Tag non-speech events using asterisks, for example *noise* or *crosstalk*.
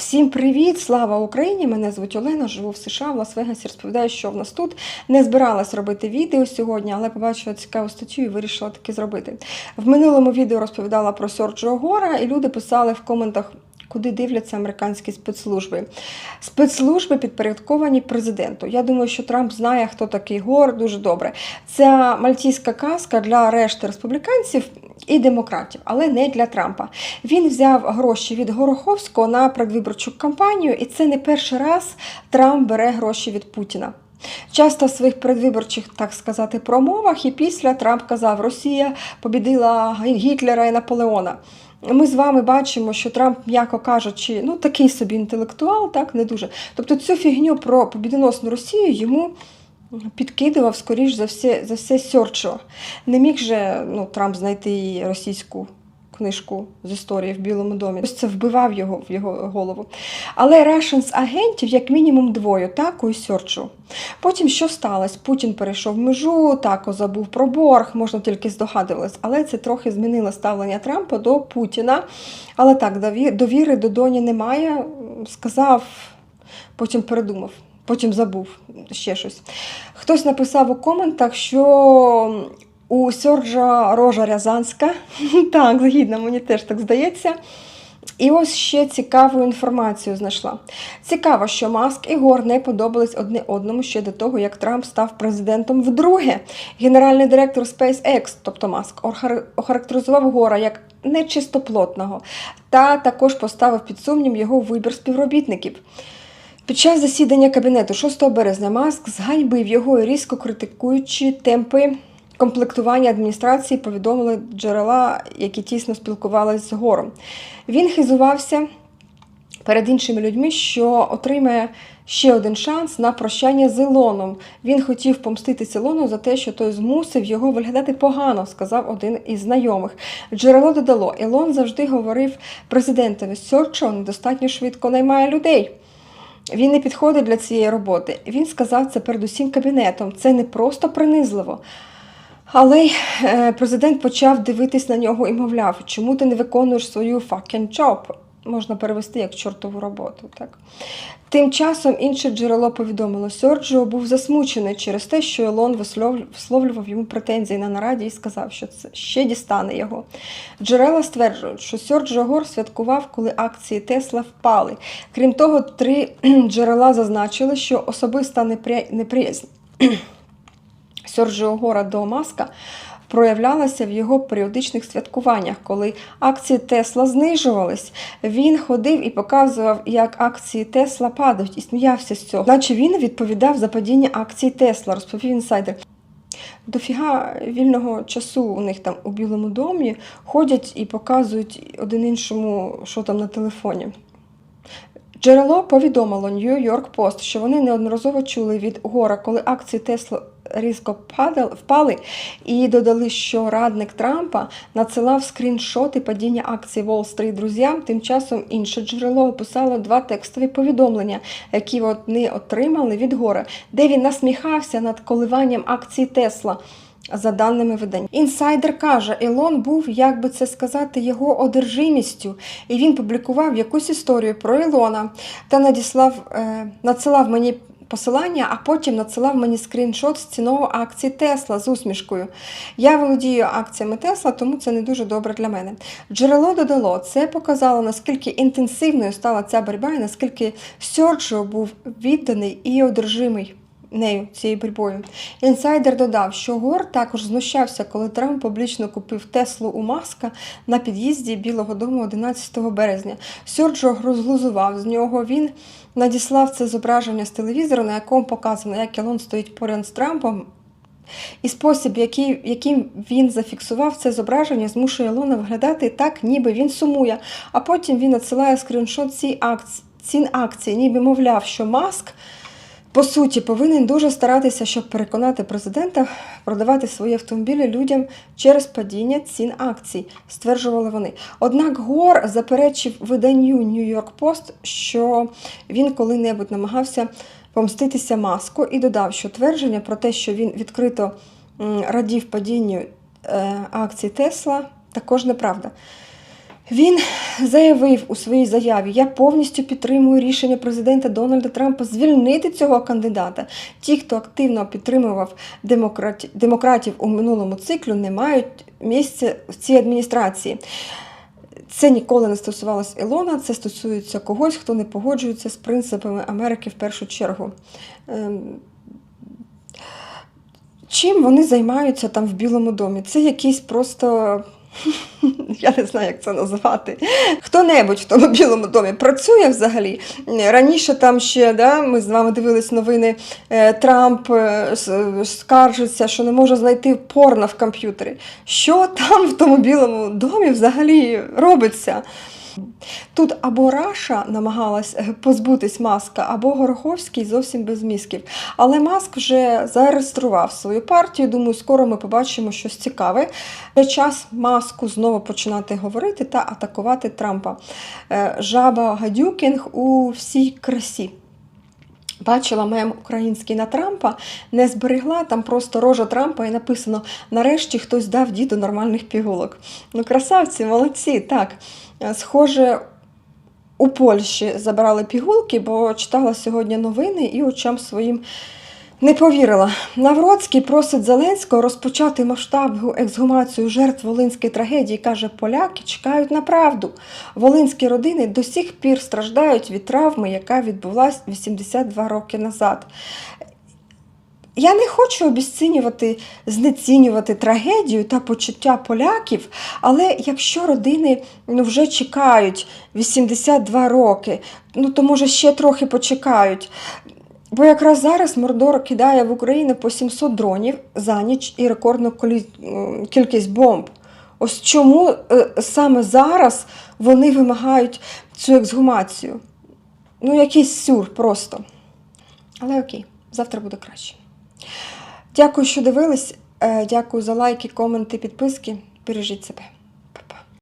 Всім привіт! Слава Україні! Мене звуть Олена, живу в США, в Лас-Вегасі. Розповідаю, що в нас тут. Не збиралась робити відео сьогодні, але побачила цікаву статтю і вирішила таки зробити. В минулому відео розповідала про Сорджо Гора, і люди писали в коментах. Куди дивляться американські спецслужби? Спецслужби підпорядковані президенту. Я думаю, що Трамп знає, хто такий Гор дуже добре. Це мальтійська казка для решти республіканців і демократів, але не для Трампа. Він взяв гроші від Гороховського на предвиборчу кампанію, і це не перший раз Трамп бере гроші від Путіна. Часто в своїх предвиборчих, так сказати, промовах і після Трамп казав, Росія побідила Гітлера і Наполеона. Ми з вами бачимо, що Трамп, м'яко кажучи, ну такий собі інтелектуал, так не дуже. Тобто цю фігню про побідоносну Росію йому підкидував, скоріш за все, за все Сьорчо. Не міг же ну, Трамп знайти російську книжку з історії в Білому домі. Ось це вбивав його в його голову. Але Russians агентів як мінімум двоє, таку і Сьорчу. Потім що сталося? Путін перейшов межу, тако забув про борг, можна тільки здогадуватись, але це трохи змінило ставлення Трампа до Путіна. Але так, довіри до Доні немає. Сказав, потім передумав. Потім забув ще щось. Хтось написав у коментах, що у Сьорджа рожа Рязанська. *laughs* так, згідно, мені теж так здається. І ось ще цікаву інформацію знайшла. Цікаво, що Маск і Гор не подобались одне одному ще до того, як Трамп став президентом вдруге. Генеральний директор SpaceX, тобто Маск, охарактеризував Гора як нечистоплотного та також поставив під сумнів його вибір співробітників. Під час засідання кабінету 6 березня Маск зганьбив його різко критикуючи темпи комплектування адміністрації, повідомили джерела, які тісно спілкувалися з гором. Він хизувався перед іншими людьми, що отримає ще один шанс на прощання з Ілоном. Він хотів помститися Ілону за те, що той змусив його виглядати погано, сказав один із знайомих. Джерело додало: Ілон завжди говорив президентові, Сьорчо недостатньо швидко наймає людей. Він не підходить для цієї роботи. Він сказав це перед усім кабінетом. Це не просто принизливо. Але е, президент почав дивитись на нього і мовляв, чому ти не виконуєш свою fucking job? Можна перевести як чортову роботу. Так? Тим часом інше джерело повідомило, Сьорджіо був засмучений через те, що Елон вислов- висловлював йому претензії на нараді і сказав, що це ще дістане його. Джерела стверджують, що Сьорджіо Гор святкував, коли акції Тесла впали. Крім того, три *clears throat* джерела зазначили, що особиста неприязнь Сьорджіо Гора до Маска проявлялася в його періодичних святкуваннях, коли акції Тесла знижувались. Він ходив і показував, як акції Тесла падають, і сміявся з цього. Наче він відповідав за падіння акцій Тесла, розповів інсайдер. Дофіга вільного часу у них там у Білому домі ходять і показують один іншому, що там на телефоні. Джерело повідомило New York Post, що вони неодноразово чули від Гора, коли акції Тесла різко впали, і додали, що радник Трампа надсилав скріншоти падіння акцій Wall Street друзям. Тим часом інше джерело описало два текстові повідомлення, які вони отримали від Гора, де він насміхався над коливанням акцій Тесла. За даними видань, інсайдер каже, Ілон був, як би це сказати, його одержимістю, і він публікував якусь історію про Ілона та надіслав, е, надсилав мені посилання, а потім надсилав мені скріншот з ціною акції Тесла з усмішкою. Я володію акціями Тесла, тому це не дуже добре для мене. Джерело додало, це показало, наскільки інтенсивною стала ця боротьба і наскільки Сьорджо був відданий і одержимий нею цією боротьбою. Інсайдер додав, що Гор також знущався, коли Трамп публічно купив Теслу у Маска на під'їзді Білого Дому 11 березня. Сьорджо розглузував з нього. Він надіслав це зображення з телевізору, на якому показано, як Ілон стоїть поряд з Трампом. І спосіб, який, яким він зафіксував це зображення, змушує Ілона виглядати так, ніби він сумує. А потім він надсилає скріншот ці цін акції, ніби мовляв, що Маск по суті, повинен дуже старатися, щоб переконати президента продавати свої автомобілі людям через падіння цін акцій, стверджували вони. Однак Гор заперечив виданню New York Post, що він коли-небудь намагався помститися маску і додав, що твердження про те, що він відкрито радів падінню е, акцій Тесла, також неправда. Він заявив у своїй заяві: Я повністю підтримую рішення президента Дональда Трампа звільнити цього кандидата. Ті, хто активно підтримував демократі... демократів у минулому циклу, не мають місця в цій адміністрації. Це ніколи не стосувалось Ілона, це стосується когось, хто не погоджується з принципами Америки в першу чергу. Ем, Чим вони займаються там в Білому домі? Це якийсь просто. *laughs* Я не знаю, як це назвати. Хто-небудь в тому білому домі працює взагалі. Раніше там ще да, ми з вами дивились новини. е, Трамп е, скаржиться, що не може знайти порно в комп'ютері. Що там в тому білому домі взагалі робиться? Тут або Раша намагалась е, позбутись маска, або Гороховський зовсім без мізків. Але Маск вже зареєстрував свою партію. Думаю, скоро ми побачимо щось цікаве. Час маску знову починати говорити та атакувати Трампа. Е, Жаба Гадюкінг у всій красі. Бачила мем український на Трампа, не зберегла там просто рожа Трампа і написано: нарешті хтось дав діду нормальних пігулок. Ну, красавці, молодці, так. Е, Схоже, у Польщі забрали пігулки, бо читала сьогодні новини і очам своїм не повірила. Навроцький просить Зеленського розпочати масштабну ексгумацію жертв волинської трагедії. Каже, поляки чекають на правду. Волинські родини до сих пір страждають від травми, яка відбулася 82 роки назад. Я не хочу обіцінювати, знецінювати трагедію та почуття поляків, але якщо родини ну, вже чекають 82 роки, ну то може ще трохи почекають. Бо якраз зараз Мордор кидає в Україну по 700 дронів за ніч і рекордну кількість бомб. Ось чому е, саме зараз вони вимагають цю ексгумацію? Ну, якийсь сюр просто. Але окей, завтра буде краще. Дякую, що дивились. Е, Дякую за лайки, коменти, підписки. Бережіть себе.